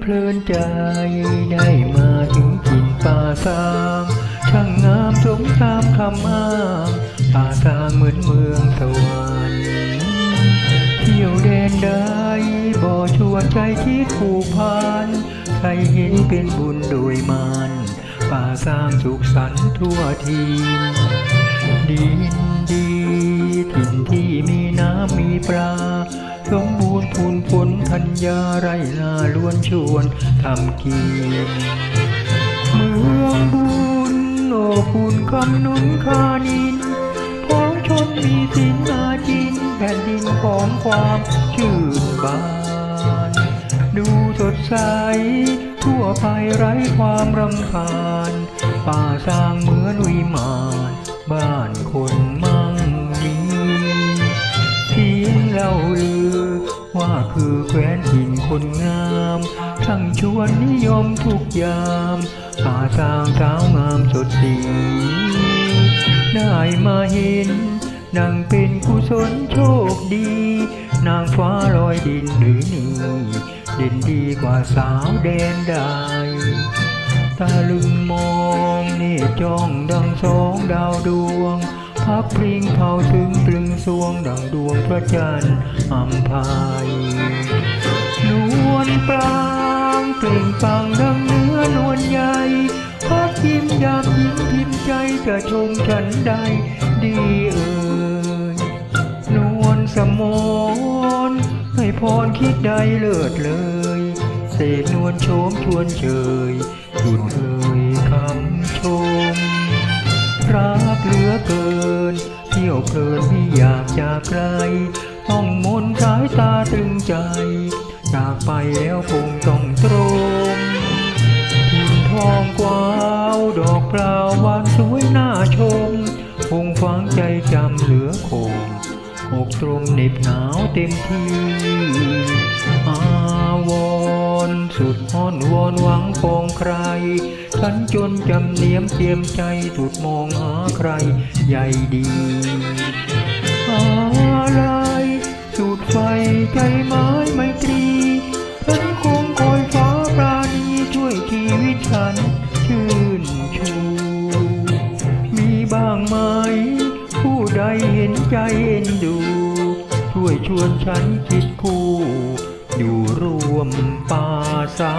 เพลินใจได้มาถึงกินป่าสางช่างงามสมตามคำอ้างป่าสางเหมือนเมืองสวรรค์เที่ยวแดนใดบ่ชวนใจคิดผูกพันใครเห็นเป็นบุญโดยมัน ป่าสางสุขสันต์ทั่วทีดินดีถิ่นที่มีน้ำมีปลา มบูรณ์พูนผลธัญญาไรนาล้วนชวนทำกินเมืองบุญโอคุณคำนุนคานินพ้องชนมีสินอาจินแผ่นดินของความชื่นบาน ดูสดใส ทั่วไปไร้ความรำคาญ ป่าสร้างเหมือนวิมาน คือแคว้นถิ่นคนงามทั้งชวนนิยมทุกยามป่าสร้างสาวงามสดสีได้มาเห็นนางเป็นกุศลโชคดี นางฟ้าลอยดินหรือนี่เด่นดีกว่าสาวแดนใดตาลึงมองเน่จ้องดังสองดาวดวง พักพริ้งเผาถึงตรึงสวงดังดวงพระจันทร์อัมพายนวลปรางเปล่งปังดังเนื้อนวลใหญ่พักยิ้มยามยิ้มพิมพ์ใจจะชมฉันใดดีเอ่ยนวลสมนให้พรคิดใดเลิศเลย เศษนวลโฉมชวนเชยคุณเอ่ย เพลินไม่อยากจากไกลต้องมนสายตาตรึงใจ จากไปแล้วคงต้องตรงทินทองกวาวดอกเปล่าวานสวยน่าชม คงฝังใจจำเหลือคงอกตรงเหน็บหนาวเต็มที่ อาวรณ์สุดอ้อนวอนหวังปองใคร ฉันจนจำเนียมเจียมใจสุดมองหาใครใหญ่ดี ใจเอ็นดู ช่วยชวนฉันคิดคู่ อยู่ร่วมป่าสา